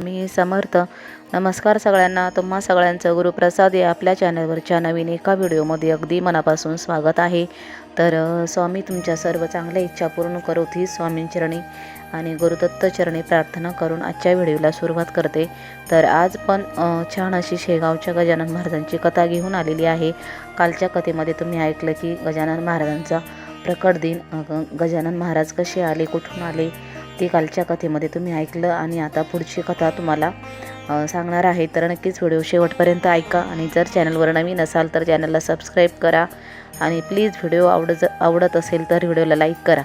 मी समर्थ. नमस्कार सगळ्यांना. तुम्हा सगळ्यांचं गुरुप्रसाद या आपल्या चॅनलवरच्या नवीन एका व्हिडिओमध्ये अगदी मनापासून स्वागत आहे. तर स्वामी तुमच्या सर्व चांगल्या इच्छा पूर्ण करोत ही स्वामींचरणी आणि गुरुदत्त चरणी प्रार्थना करून आजच्या व्हिडिओला सुरुवात करते. तर आज पण छान अशी शेगावच्या गजानन महाराजांची कथा घेऊन आलेली आहे. कालच्या कथेमध्ये तुम्ही ऐकलं की गजानन महाराजांचा प्रकट दिन गजानन महाराज कसे आले कुठून आले? ती कालच्या कथेमध्ये तुम्ही ऐकलं आणि आता पुढची कथा तुम्हाला सांगणार आहे. तर नक्कीच व्हिडिओ शेवटपर्यंत ऐका आणि जर चॅनलवर नवीन असाल तर चॅनलला सबस्क्राईब करा आणि प्लीज व्हिडिओ आवडत आवडत असेल तर व्हिडिओला लाईक करा.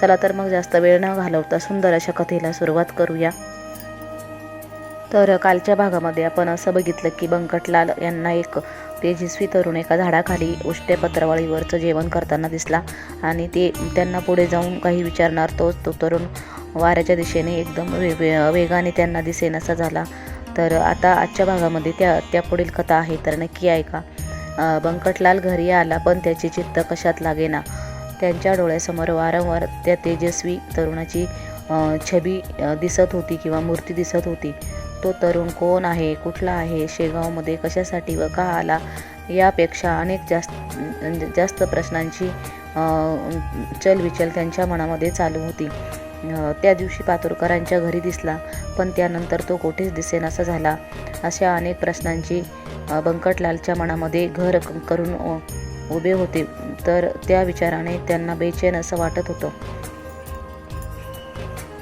चला तर मग जास्त वेळ न घालवता सुंदर अशा कथेला सुरुवात करूया. तर कालच्या भागामध्ये आपण असं बघितलं की बंकटलाल यांना एक तेजस्वी तरुण एका झाडाखाली उष्ट्या पत्रावळीवरचं जेवण करताना दिसला आणि ते त्यांना पुढे जाऊन काही विचारणार तोच तो तरुण वाऱ्याच्या दिशेने एकदम वे वेगाने त्यांना दिसेनासा झाला. तर आता आजच्या भागामध्ये त्या त्या पुढील कथा आहे तर नक्की ऐका. बंकटलाल घरी आला पण त्याचे चित्त कशात लागेना. त्यांच्या डोळ्यासमोर वारंवार त्या तेजस्वी तरुणाची छबी दिसत होती किंवा मूर्ती दिसत होती. तो तरुण कोण आहे कुठला आहे शेगावमध्ये कशासाठी व का आला यापेक्षा अनेक जास्त जास्त प्रश्नांची चलविचल त्यांच्या मनामध्ये चालू होती. त्या दिवशी पातुरकरांच्या घरी दिसला पण त्यानंतर तो कोठेच दिसेनासा झाला. अशा अनेक प्रश्नांची बंकटलालच्या मनामध्ये घर करून उभे होते. तर त्या विचाराने त्यांना बेचैन असं वाटत होतं.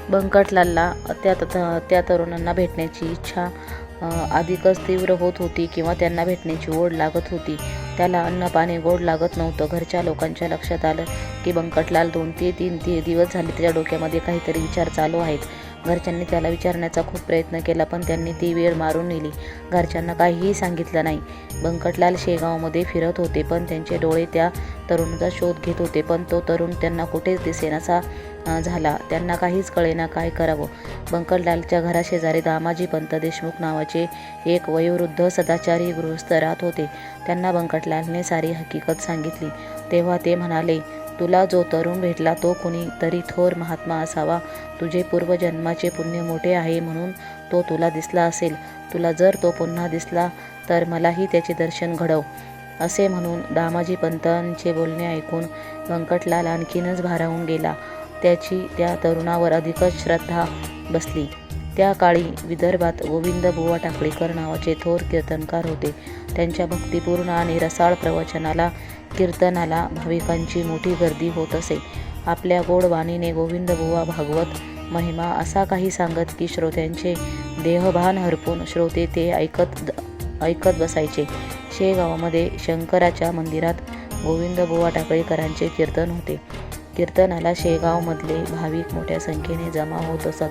बंकटलालला त्या त्या तरुणांना भेटण्याची इच्छा अधिकच तीव्र होत होती किंवा त्यांना भेटण्याची ओढ लागत होती. त्याला अन्न पाणी गोड लागत नव्हतं. घरच्या लोकांच्या लक्षात आलं की बंकटलाल दोन ते तीन ते दिवस झाले त्याच्या डोक्यामध्ये काहीतरी विचार चालू आहेत. घरच्यांनी त्याला विचारण्याचा खूप प्रयत्न केला पण त्यांनी ती वेळ मारून नेली. घरच्यांना काहीही सांगितलं नाही. बंकटलाल शेगावमध्ये फिरत होते पण त्यांचे डोळे त्या तरुणाचा शोध घेत होते पण तो तरुण त्यांना कुठेच दिसेनासा झाला. त्यांना काहीच कळेना काय करावं. बंकटलालच्या घराशेजारी दामाजी पंत देशमुख नावाचे एक वयोवृद्ध सदाचारी गृहस्थ राहत होते. त्यांना बंकटलालने सारी हकीकत सांगितली. तेव्हा ते म्हणाले तुला जो तरुण भेटला तो कुणी तरी थोर महात्मा असावा. तुझे पूर्वजन्माचे पुण्य मोठे आहे म्हणून तो तुला दिसला असेल. तुला जर तो पुन्हा दिसला तर मलाही त्याचे दर्शन घडव असे म्हणून दामाजी पंतांचे बोलणे ऐकून व्यंकटलाल आणखीनच भारावून गेला. त्याची त्या तरुणावर अधिकच श्रद्धा बसली. त्या काळी विदर्भात गोविंद बुवा टाकळीकर नावाचे थोर कीर्तनकार होते. त्यांच्या भक्तिपूर्ण आणि रसाळ प्रवचनाला कीर्तनाला भाविकांची मोठी गर्दी होत असे. आपल्या गोड वाणीने भागवत महिमा असा काही सांगत की श्रोत्यांचे देहभान हरपून श्रोते ते ऐकत ऐकत बसायचे. शेगावामध्ये शंकराच्या मंदिरात गोविंद बुवा टाकळीकरांचे कीर्तन होते. कीर्तनाला शेगावमधले भाविक मोठ्या संख्येने जमा होत असत.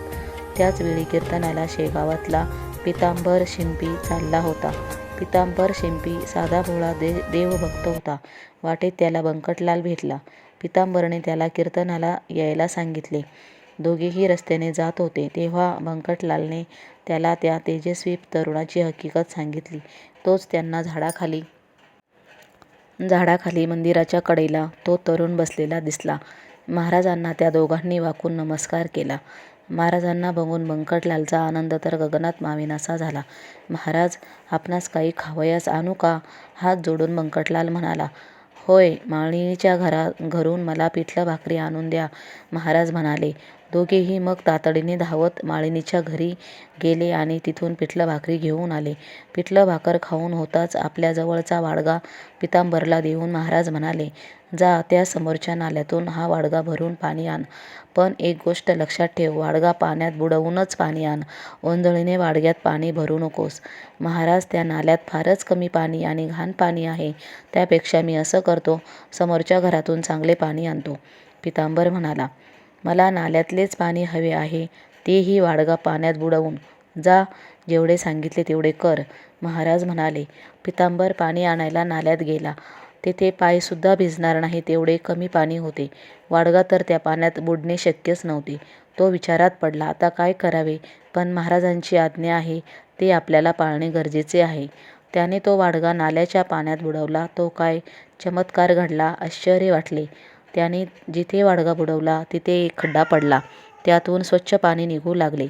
त्याचवेळी कीर्तनाला शेगावातला पितांबर शिंपी चालला होता. पितांबर शिंपी साधा भोळा दे देवभक्त होता. वाटेत त्याला बंकटलाल भेटला. पितांबरने त्याला कीर्तनाला यायला सांगितले. दोघेही रस्त्याने जात होते. तेव्हा बंकटलालने त्याला त्या तेजस्वी तरुणाची हकीकत सांगितली. तोच त्यांना झाडाखाली झाडाखाली मंदिराच्या कडेला तो तरुण बसलेला दिसला. महाराजांना त्या दोघांनी वाकून नमस्कार केला. महाराजांना बघून बंकटलालचा आनंद तर गगनात मावेनासा झाला. महाराज आपणास काही खावयास आणू का? हात जोडून बंकटलाल म्हणाला. होय माळिनीच्या घरा घरून मला पिठलं भाकरी आणून द्या महाराज म्हणाले. दोघेही मग तातडीने धावत माळिनीच्या घरी गेले आणि तिथून पिठलं भाकरी घेऊन आले. पिठलं भाकर खाऊन होताच आपल्या जवळचा वाडगा पितांबरला देऊन महाराज म्हणाले जा त्या समोरच्या नाल्यातून हा वाडगा भरून पाणी आण. पण एक गोष्ट लक्षात ठेव वाडगा पाण्यात बुडवूनच पाणी आण. ओंजळीने वाडग्यात पाणी भरू नकोस. महाराज त्या नाल्यात फारच कमी पाणी आणि घाण पाणी आहे. त्यापेक्षा मी असं करतो समोरच्या घरातून चांगले पाणी आणतो. पितांबर म्हणाला मला नाल्यातलेच पाणी हवे आहे तेही वाडगा पाण्यात बुडवून. जा जेवढे सांगितले तेवढे कर. महाराज म्हणाले पितांबर पाणी आणायला नाल्यात गेला. तेथे पायसुद्धा भिजणार नाही तेवढे कमी पाणी होते. वाडगा तर त्या पाण्यात बुडणे शक्यच नव्हते. तो विचारात पडला आता काय करावे? पण महाराजांची आज्ञा आहे ते आपल्याला पाळणे गरजेचे आहे. त्याने तो वाडगा नाल्याच्या पाण्यात बुडवला. तो काय चमत्कार घडला आश्चर्य वाटले. त्याने जिथे वाडगा बुडवला तिथे एक खड्डा पडला त्यातून स्वच्छ पाणी निघू लागले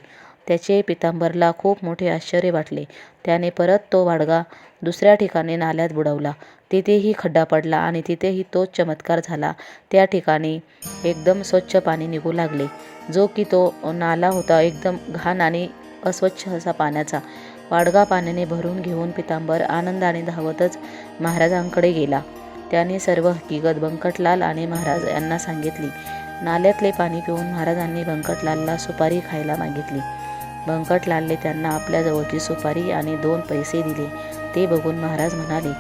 त्याचे पितांबरला खूप मोठे आश्चर्य वाटले. त्याने परत तो वाडगा दुसऱ्या ठिकाणी नाल्यात बुडवला. तिथेही खड्डा पडला आणि तिथेही तोच चमत्कार झाला. त्या ठिकाणी एकदम स्वच्छ पाणी निघू लागले. जो की तो नाला होता एकदम घाण आणि अस्वच्छ असा पाण्याचा. वाडगा पाण्याने भरून घेऊन पितांबर आनंदाने धावतच महाराजांकडे गेला. त्याने सर्व हकीकत बंकटलाल आणि महाराज यांना सांगितली. नाल्यातले पाणी पिऊन महाराजांनी बंकटलालला सुपारी खायला मागितली. बंकटलालने त्यांना आपल्या जवळची सुपारी आणि दोन पैसे दिले. ते बघून महाराज म्हणाले,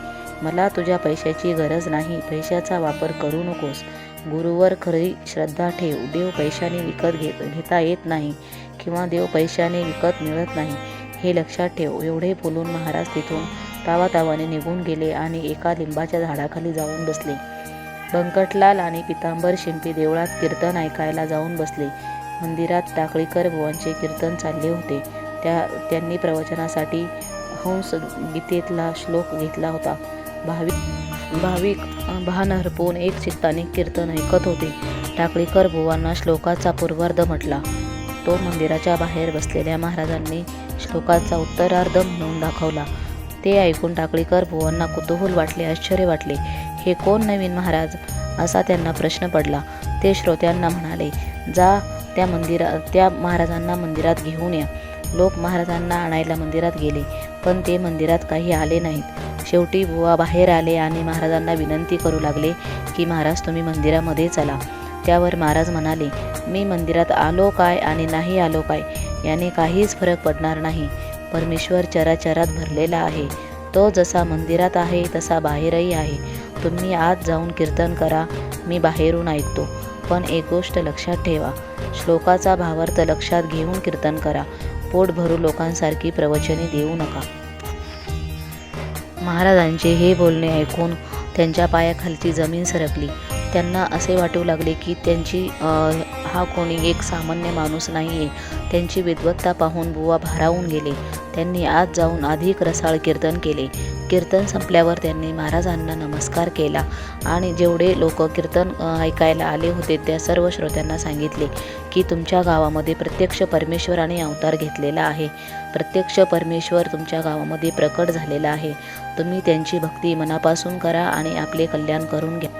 मला तुझ्या पैशाची गरज नाही. पैशाचा वापर करू नकोस. गुरुवर खरी श्रद्धा ठेव. देव पैशाने विकत घेता येत नाही किंवा देव पैशाने विकत मिळत नाही हे लक्षात ठेव. एवढे बोलून महाराज तिथून तावातावाने निघून गेले आणि एका लिंबाच्या झाडाखाली जाऊन बसले. बंकटलाल आणि पितांबर शिंपी देवळात कीर्तन ऐकायला जाऊन बसले. मंदिरात टाकळीकर बुवांचे कीर्तन चालले होते. त्या त्यांनी प्रवचनासाठी हंस गीतेतला श्लोक घेतला होता. भाविक भाविक भान हरपून एक चित्ताने कीर्तन ऐकत होते. टाकळीकर बुवांना श्लोकाचा पूर्वार्ध म्हटला. तो मंदिराच्या बाहेर बसलेल्या महाराजांनी श्लोकाचा उत्तरार्ध म्हणून दाखवला. ते ऐकून टाकळीकर बुवांना कुतूहल वाटले, आश्चर्य वाटले. हे कोण नवीन महाराज? असा त्यांना प्रश्न पडला. ते श्रोत्यांना म्हणाले, जा त्या महाराजांना मंदिरात घेऊन या. लोक महाराजांना आणायला मंदिरात गेले, पण ते मंदिरात काही आले नाहीत. शेवटी बुवा बाहेर आले आणि महाराजांना विनंती करू लागले की महाराज तुम्ही मंदिरामध्ये चला. त्यावर महाराज म्हणाले, मी मंदिरात आलो काय आणि नाही आलो काय याने काहीच फरक पडणार नाही. परमेश्वर चराचरात भरलेला आहे. तो जसा मंदिरात आहे तसा बाहेरही आहे. तुम्ही आत जाऊन कीर्तन करा, मी बाहेरून ऐकतो. पण एक गोष्ट लक्षात ठेवा, श्लोकाचा भावार्थ लक्षात घेऊन कीर्तन करा. पोट भरू लोकांसारखी प्रवचने देऊ नका. महाराजांचे हे बोलणे ऐकून त्यांच्या पायाखालची जमीन सरकली. त्यांना असे वाटू लागले की त्यांची हा कोणी एक सामान्य माणूस नाही आहे त्यांची विद्वत्ता पाहून बुवा भारावून गेले. त्यांनी आत जाऊन अधिक रसाळ कीर्तन केले. कीर्तन संपल्यावर त्यांनी महाराजांना नमस्कार केला आणि जेवढे लोक कीर्तन ऐकायला आले होते त्या सर्व श्रोत्यांना सांगितले की तुमच्या गावामध्ये प्रत्यक्ष परमेश्वराने अवतार घेतलेला आहे. प्रत्यक्ष परमेश्वर तुमच्या गावामध्ये प्रकट झालेला आहे. तुम्ही त्यांची भक्ती मनापासून करा आणि आपले कल्याण करून घ्या.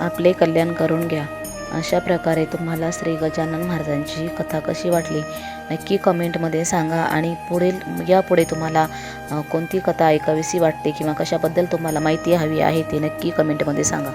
आपले कल्याण करून घ्या. अशा प्रकारे तुम्हाला श्री गजानन महाराजांची कथा कशी वाटली नक्की कमेंटमध्ये सांगा आणि पुढील यापुढे तुम्हाला कोणती कथा ऐकावीशी वाटते किंवा कशाबद्दल तुम्हाला माहिती हवी आहे ते नक्की कमेंटमध्ये सांगा.